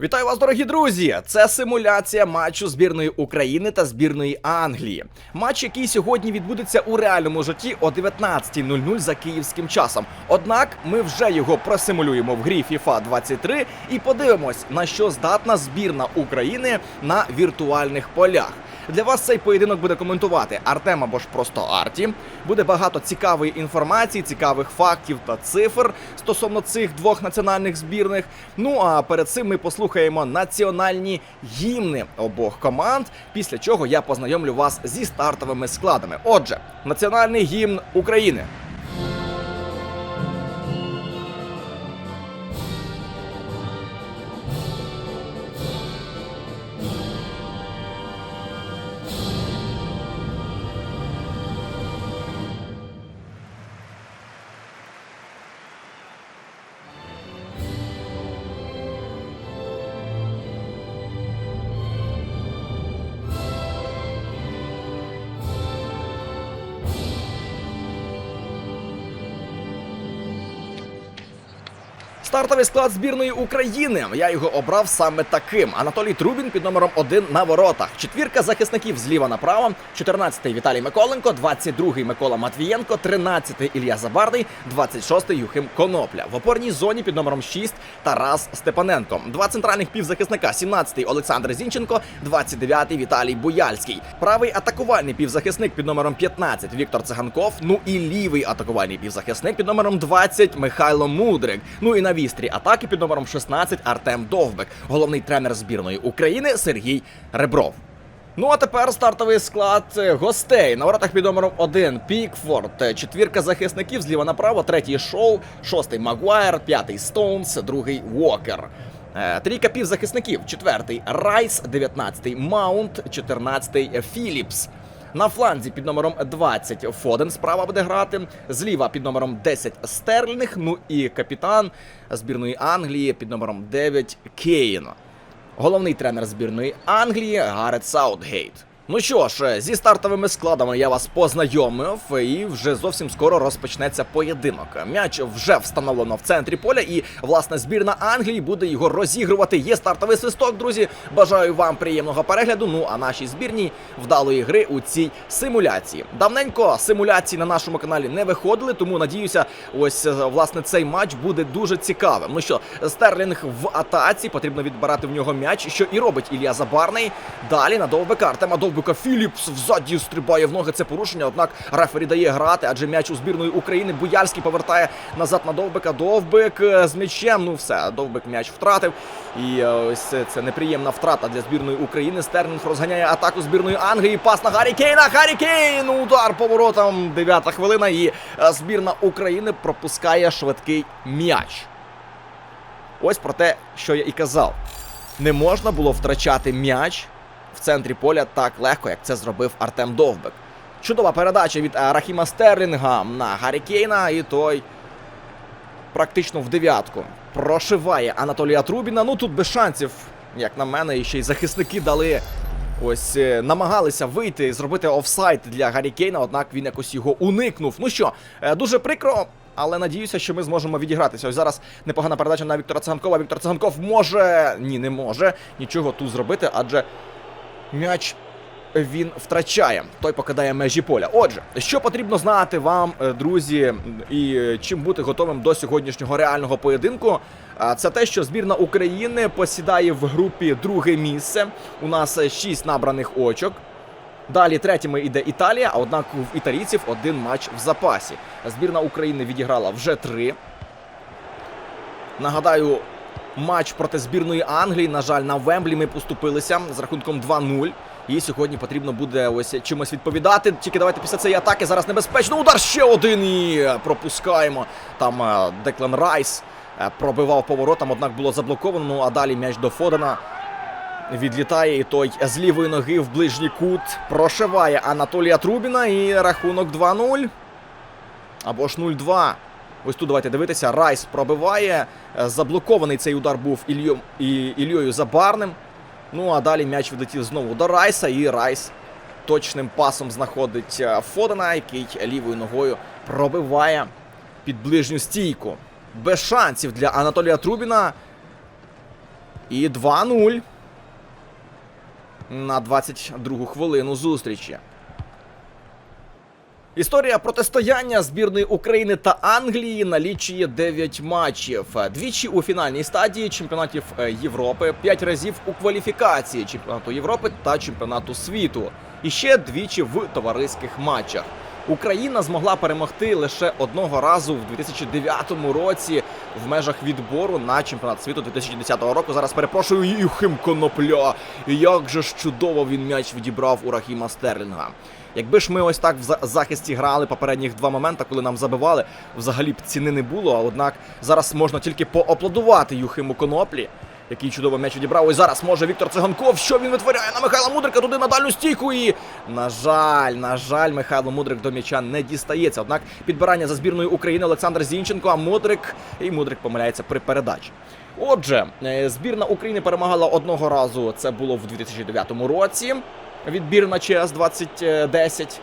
Вітаю вас, дорогі друзі! Це симуляція матчу збірної України та збірної Англії. Матч, який сьогодні відбудеться у реальному житті о 19.00 за київським часом. Однак ми вже його просимулюємо в грі FIFA 23 і подивимось, на що здатна збірна України на віртуальних полях. Для вас цей поєдинок буде коментувати Артем або ж просто Арті. Буде багато цікавої інформації, цікавих фактів та цифр стосовно цих двох національних збірних. Ну а перед цим ми послухаємо національні гімни обох команд. Після чого я познайомлю вас зі стартовими складами. Отже, національний гімн України. Стартовий склад збірної України. Я його обрав саме таким. Анатолій Трубін під номером 1 на воротах. Четвірка захисників зліва направо. 14-й Віталій Миколенко, 22-й Микола Матвієнко, 13-й Ілля Забарний, 26-й Юхим Конопля. В опорній зоні під номером 6 Тарас Степаненко. Два центральних півзахисника. 17-й Олександр Зінченко, 29-й Віталій Буяльський. Правий атакувальний півзахисник під номером 15 Віктор Циганков. Ну і лівий атакувальний півзахисник під номером 20 Михайло Мудрик. Ну і на вістрі атаки під номером 16 Артем Довбек, головний тренер збірної України Сергій Ребров. Ну а тепер стартовий склад е, гостей. На воротах під номером 1 Пікфорд, е, четвірка захисників зліва направо, третій шоу, шостий Магуайр, п'ятий Стоунс, другий Уокер. Е, Трійка півзахисників, четвертий Райс, дев'ятнадцятий Маунт, чотирнадцятий Філіпс. На фланзі під номером 20 Фоден справа буде грати. Зліва під номером 10 Стерлінг. Ну і капітан збірної Англії під номером 9 Кейн. Головний тренер збірної Англії Гарет Саутгейт. Ну що ж, зі стартовими складами я вас познайомив, і вже зовсім скоро розпочнеться поєдинок. М'яч вже встановлено в центрі поля, і власне збірна Англії буде його розігрувати. Є стартовий свисток, друзі. Бажаю вам приємного перегляду. Ну а нашій збірній вдалої гри у цій симуляції. Давненько симуляції на нашому каналі не виходили, тому надіюся, ось е, власне цей матч буде дуже цікавим. Ну що, Стерлінг в атаці, потрібно відбирати в нього м'яч, що і робить Ілля Забарний. Далі на довбика Артема Довбика Філіпс взаді стрибає в ноги. Це порушення. Однак рефері дає грати, адже м'яч у збірної України. Буяльський повертає назад на Довбика. Довбик е, з м'ячем. Ну все, Довбик м'яч втратив. І е, ось це, це неприємна втрата для збірної України. Стерлінг розганяє атаку збірної Англії. Пас на Гаррі Кейна. Гаррі Кейн! Удар поворотом. Дев'ята хвилина. І е, збірна України пропускає швидкий м'яч. Ось про те, що я і казав. Не можна було втрачати м'яч в центрі поля так легко, як це зробив Артем Довбек. Чудова передача від е, Рахіма Стерлінга на Гаррі Кейна, і той практично в дев'ятку прошиває Анатолія Трубіна. Ну тут без шансів, як на мене, і ще й захисники дали. Ось е, намагалися вийти, і зробити офсайд для Гаррі Кейна, однак він якось його уникнув. Ну що, е, дуже прикро, але надіюся, що ми зможемо відігратися. Ось зараз непогана передача на Віктора Циганкова. Віктор Циганков може. Ні, не може нічого тут зробити, адже м'яч він втрачає. Той покидає межі поля. Отже, що потрібно знати вам, е, друзі, і чим бути готовим до сьогоднішнього реального поєдинку. Це те, що збірна України посідає в групі друге місце. У нас е, шість набраних очок. Далі третіми йде Італія, а однак в італійців один матч в запасі. Збірна України відіграла вже три. Нагадаю, матч проти збірної Англії. На жаль, на Вемблі ми поступилися з рахунком 2-0. І сьогодні потрібно буде ось чимось відповідати. Тільки давайте після цієї атаки зараз небезпечно. Удар ще один і пропускаємо. Там е, Деклан Райс е, пробивав поворотом, однак було заблоковано. Ну а далі м'яч до Фодена. Відлітає і той з лівої ноги в ближній кут прошиває Анатолія Трубіна і рахунок 2-0. Або ж 0-2. Ось тут давайте дивитися. Райс пробиває. Е, Заблокований цей удар був Ільйом, і, Ільйою Забарним. Ну а далі м'яч відлетів знову до Райса, і Райс точним пасом знаходить е, Фодена, який лівою ногою пробиває під ближню стійку. Без шансів для Анатолія Трубіна. І 2-0 на 22-гу хвилину зустрічі. Історія протистояння збірної України та Англії налічує 9 матчів. Двічі у фінальній стадії чемпіонатів е, Європи, 5 разів у кваліфікації чемпіонату Європи та чемпіонату світу. І ще двічі в товариських матчах. Україна змогла перемогти лише одного разу в 2009 році в межах відбору на чемпіонат світу 2010 року. Зараз перепрошую Юхим Конопля. І як же ж чудово він м'яч відібрав у Рахіма Стерлінга. Якби ж ми ось так в захисті грали попередніх два моменти, коли нам забивали, взагалі б ціни не було. А однак зараз можна тільки поаплодувати Юхиму Коноплі, який чудово м'яч відібрав. Ось зараз може Віктор Циганков. Що він витворяє на Михайла Мудрика туди на дальню стійку. І на жаль, на жаль, Михайло Мудрик до м'яча не дістається. Однак підбирання за збірною України Олександр Зінченко, а Мудрик і Мудрик помиляється при передачі. Отже, е, збірна України перемагала одного разу. Це було в 2009 році. Відбір на ЧС 2010.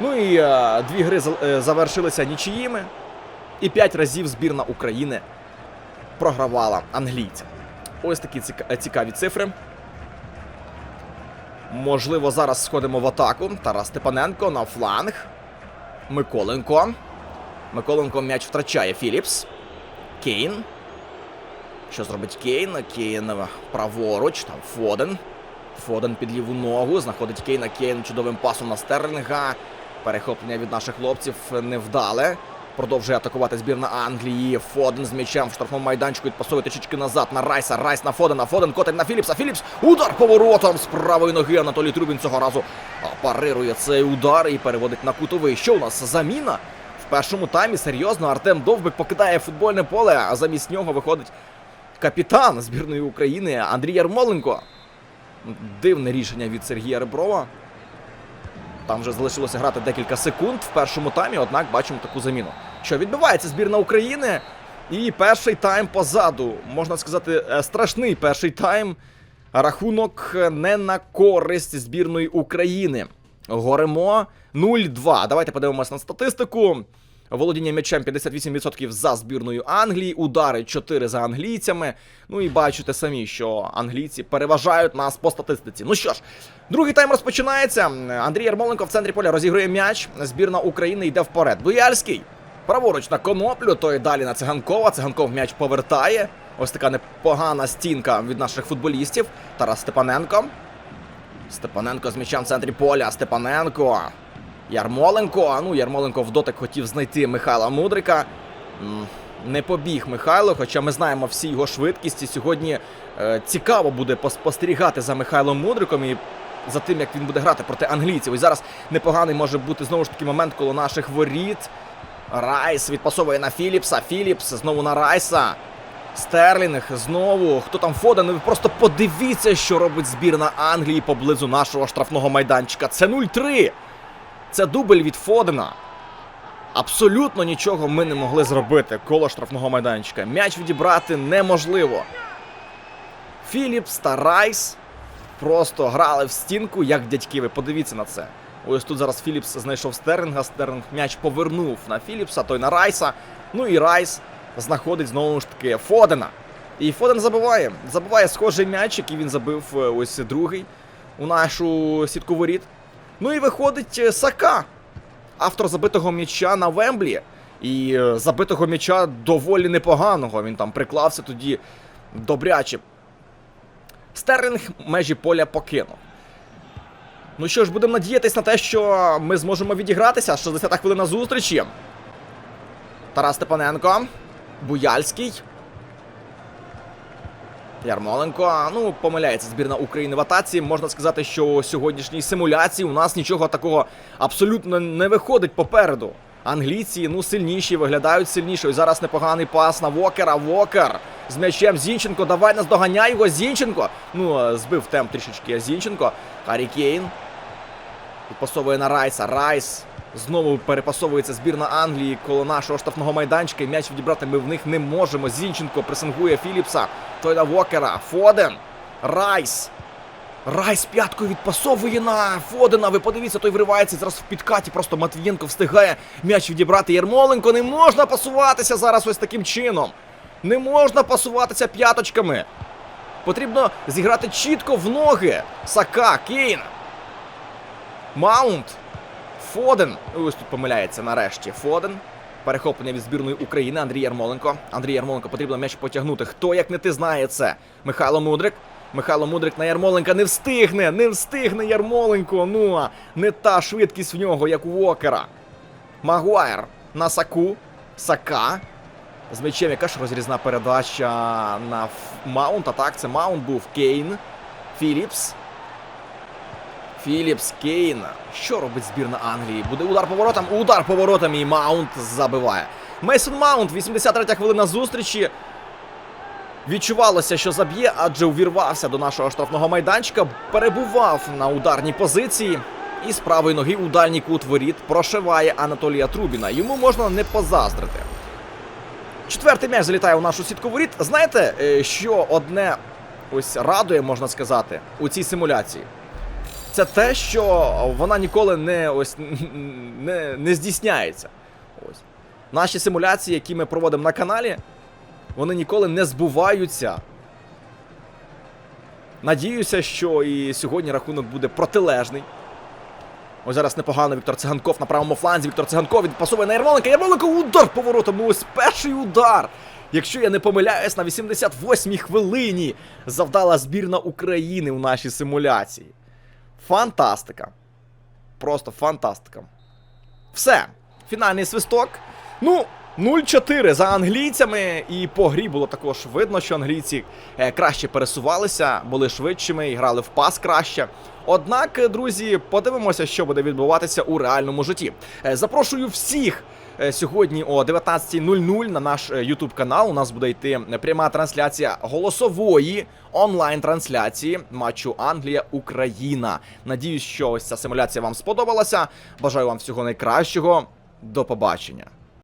Ну і е, дві гри е, завершилися нічиїми. І п'ять разів збірна України програвала англійцям. Ось такі е, цікаві цифри. Можливо, зараз сходимо в атаку. Тарас Степаненко на фланг. Миколенко. Миколенко м'яч втрачає Філіпс. Кейн. Що зробить Кейн? Кейн праворуч. Там Фоден. Фоден під ліву ногу. Знаходить Кейна. Кейн чудовим пасом на Стерлінга. Перехоплення від наших хлопців невдале. Продовжує атакувати збірна Англії. Фоден з м'ячем в штрафному майданчику відпасовує трішечки назад на Райса. Райс на Фодена. Фоден котить на Філіпса. Філіпс. Удар поворотом з правої ноги. Анатолій Трубін цього разу парирує цей удар і переводить на кутовий. Що у нас заміна? В першому таймі серйозно Артем Довбик покидає футбольне поле, а замість нього виходить капітан збірної України Андрій Ярмоленко. Дивне рішення від Сергія Реброва. Там вже залишилося грати декілька секунд в першому таймі, однак бачимо таку заміну. Що відбувається збірна України? І перший тайм позаду. Можна сказати, е, страшний перший тайм. Рахунок е, не на користь збірної України. Горемо 0-2. Давайте подивимося на статистику. Володіння м'ячем 58% за збірною Англії, удари 4 за англійцями. Ну і бачите самі, що англійці переважають нас по статистиці. Ну що ж, другий тайм розпочинається. Андрій Ярмоленко в центрі поля розігрує м'яч. Збірна України йде вперед. Буяльський. Праворуч на коноплю, той далі на циганкова. Циганков м'яч повертає. Ось така непогана стінка від наших футболістів. Тарас Степаненко. Степаненко з м'ячем в центрі поля. Степаненко. Ярмоленко. Ну, Ярмоленко в дотик хотів знайти Михайла Мудрика. Не побіг Михайло, хоча ми знаємо всі його швидкість. І сьогодні е, цікаво буде поспостерігати за Михайлом Мудриком і за тим, як він буде грати проти англійців. І зараз непоганий може бути знову ж таки момент коло наших воріт. Райс відпасовує на Філіпса. Філіпс знову на Райса. Стерлінг знову. Хто там Фоден? Ви просто подивіться, що робить збірна Англії поблизу нашого штрафного майданчика. Це 0-3. Це дубль від Фодена. Абсолютно нічого ми не могли зробити коло штрафного майданчика. М'яч відібрати неможливо. Філіпс та Райс просто грали в стінку, як дядьки. Ви подивіться на це. Ось тут зараз Філіпс знайшов Стерлінга. Стерлінг м'яч повернув на Філіпса, той на Райса. Ну і Райс знаходить знову ж таки Фодена. І Фоден забиває. Забиває схожий м'яч, який він забив е, ось другий у нашу сітку воріт. Ну і виходить е, Сака, автор забитого м'яча на Вемблі. І е, забитого м'яча доволі непоганого. Він там приклався тоді добряче. Стерлінг межі поля покинув. Ну що ж, будемо надіятись на те, що ми зможемо відігратися. 60-та хвилина зустрічі. Тарас Степаненко. Буяльський. Ярмоленко. Ну, помиляється збірна України в атаці. Можна сказати, що у сьогоднішній симуляції у нас нічого такого абсолютно не виходить попереду. Англійці ну сильніші, виглядають сильніше. І зараз непоганий пас на Вокера. Вокер з м'ячем Зінченко. Давай наздоганяй його. Зінченко. Ну, е, збив темп трішечки Зінченко. Харі Кейн. Підпасовує на Райса. Райс. Знову перепасовується збірна Англії коло нашого штрафного майданчика. М'яч відібрати ми в них не можемо. Зінченко пресингує Філіпса. Той на Вокера. Фоден. Райс. Райс п'яткою відпасовує на Фодена. Ви подивіться, той вривається зараз в підкаті. Просто Матвієнко встигає м'яч відібрати. Ярмоленко не можна пасуватися зараз ось таким чином. Не можна пасуватися п'яточками. Потрібно зіграти чітко в ноги. Сака, Кейн. Маунт. Фоден. Ось тут помиляється нарешті. Фоден. Перехоплення від збірної України. Андрій Ярмоленко. Андрій Ярмоленко потрібно м'яч потягнути. Хто як не ти знає це? Михайло Мудрик. Михайло Мудрик на Ярмоленка не встигне, не встигне Ярмоленко. Ну, а не та швидкість в нього, як у Уокера. Магуайр на Саку. Сака. З м'ячем яка ж розрізна передача на Ф- Маунта. Так, це Маунт був. Кейн. Філіпс. Філіпс, Кейн. Що робить збірна Англії? Буде удар поворотом. Удар поворотом і Маунт забиває. Мейсон Маунт, 83 хвилина зустрічі. Відчувалося, що заб'є, адже увірвався до нашого штрафного майданчика, перебував на ударній позиції. І з правої ноги у дальній кут воріт прошиває Анатолія Трубіна. Йому можна не позаздрити. Четвертий м'яч залітає у нашу сітку воріт. Знаєте, е, що одне ось радує, можна сказати, у цій симуляції? Це те, що вона ніколи не ось не, не здійсняється. Ось. Наші симуляції, які ми проводимо на каналі, вони ніколи не збуваються. Надіюся, що і сьогодні рахунок буде протилежний. Ось зараз непогано Віктор Циганков на правому фланзі. Віктор Циганков відпасовує на Ярмоленка. Ярмоленко удар поворотом. Ну ось перший удар. Якщо я не помиляюсь, на 88-й хвилині завдала збірна України у нашій симуляції. Фантастика. Просто фантастика. Все. Фінальний свисток. Ну, 0-4 за англійцями. І по грі було також видно, що англійці е, краще пересувалися, були швидшими і грали в пас краще. Однак, е, друзі, подивимося, що буде відбуватися у реальному житті. Е, Запрошую всіх. Сьогодні о 19.00 на наш YouTube канал у нас буде йти пряма трансляція голосової онлайн-трансляції матчу Англія-Україна. Надіюсь, що ось ця симуляція вам сподобалася. Бажаю вам всього найкращого. До побачення.